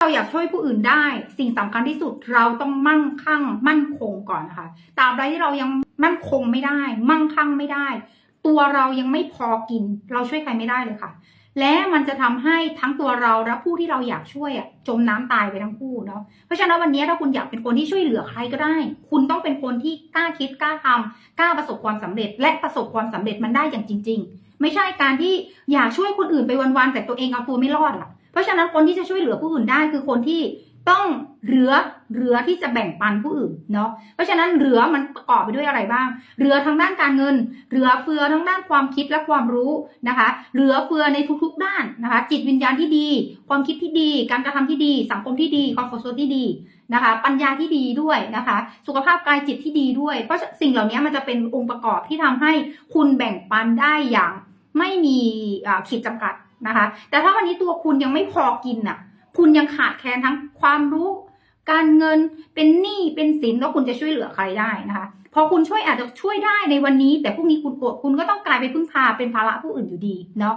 เราอยากช่วยผู้อื่นได้ สิ่งสำคัญที่สุดเราต้องมั่งคั่ง มั่นคงก่อนนะคะตราบใดที่เรายังมั่นคงไม่ได้ มั่งคั่งไม่ได้ ตัวเรายังไม่พอกิน เราช่วยใครไม่ได้เลยค่ะ และมันจะทำให้ทั้งตัวเราและผู้ที่เราอยากช่วยอะจมน้ำตายไปทั้งคู่เนาะเพราะฉะนั้นวันนี้ถ้าคุณอยากเป็นคนที่ช่วยเหลือใครก็ได้ คุณต้องเป็นคนที่กล้าคิดกล้าทำกล้าประสบความสำเร็จ และประสบความสำเร็จมันได้อย่างจริง ๆ ไม่ใช่การที่อยากช่วยคนอื่นไปวันๆแต่ตัวเองเอาตัวไม่รอดอะ ราะฉะนั้นคนที่จะช่วยเหลือผู้อื่นได้คือคนที่ต้องเหลือเหลือที่จะแบ่งปันผู้อื่นเนาะเพราะฉะนั้นเหลือมันประกอบไปด้วยอะไรบ้างเหลือทางด้านการเงินเหลือเฟือทางด้านความคิดและความรู้นะคะเหลือเฟือในทุกๆด้านนะคะ จิตวิญญาณที่ดี ความคิดที่ดี การกระทำที่ดี สังคมที่ดีคอมฟอร์ทที่ดีนะคะ ปัญญาที่ดีด้วยนะคะ สุขภาพกายจิตที่ดีด้วย เพราะสิ่งเหล่านี้มันจะเป็นองค์ประกอบที่ทำให้คุณแบ่งปันได้อย่าง ไม่มีขีดจำกัดนะคะ แต่ถ้าวันนี้ตัวคุณยังไม่พอกินน่ะ คุณยังขาดแคลนทั้งความรู้ การเงินเป็นหนี้เป็นสินแล้วคุณจะช่วยเหลือใครได้นะคะ พอคุณช่วยอาจจะช่วยได้ในวันนี้ แต่พรุ่งนี้คุณอดคุณก็ต้องกลายไปพึ่งพาเป็นภาระผู้อื่นอยู่ดีเนาะ